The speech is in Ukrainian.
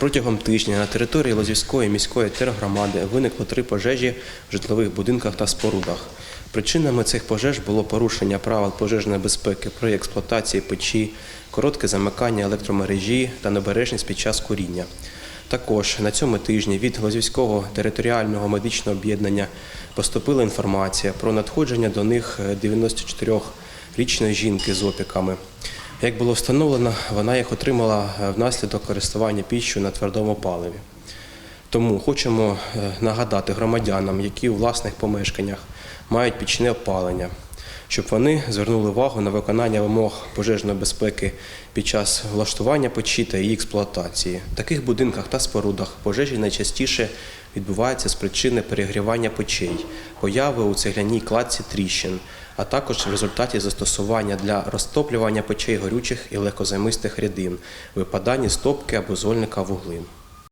Протягом тижня на території Лозівської міської тергромади виникло три пожежі в житлових будинках та спорудах. Причинами цих пожеж було порушення правил пожежної безпеки при експлуатації печі, коротке замикання електромережі та небережність під час куріння. Також на цьому тижні від Лозівського територіального медичного об'єднання поступила інформація про надходження до них 94-річної жінки з опіками. Як було встановлено, вона їх отримала е, внаслідок користування піччю на твердому паливі. Тому хочемо е, нагадати громадянам, які у власних помешканнях мають пічне опалення, щоб вони звернули увагу на виконання вимог пожежної безпеки під час влаштування печі та її експлуатації. В таких будинках та спорудах пожежі найчастіше відбуваються з причини перегрівання печей, появи у цегляній кладці тріщин, а також в результаті застосування для розтоплювання печей горючих і легкозаймистих рідин, випадання стопки або зольника вуглин.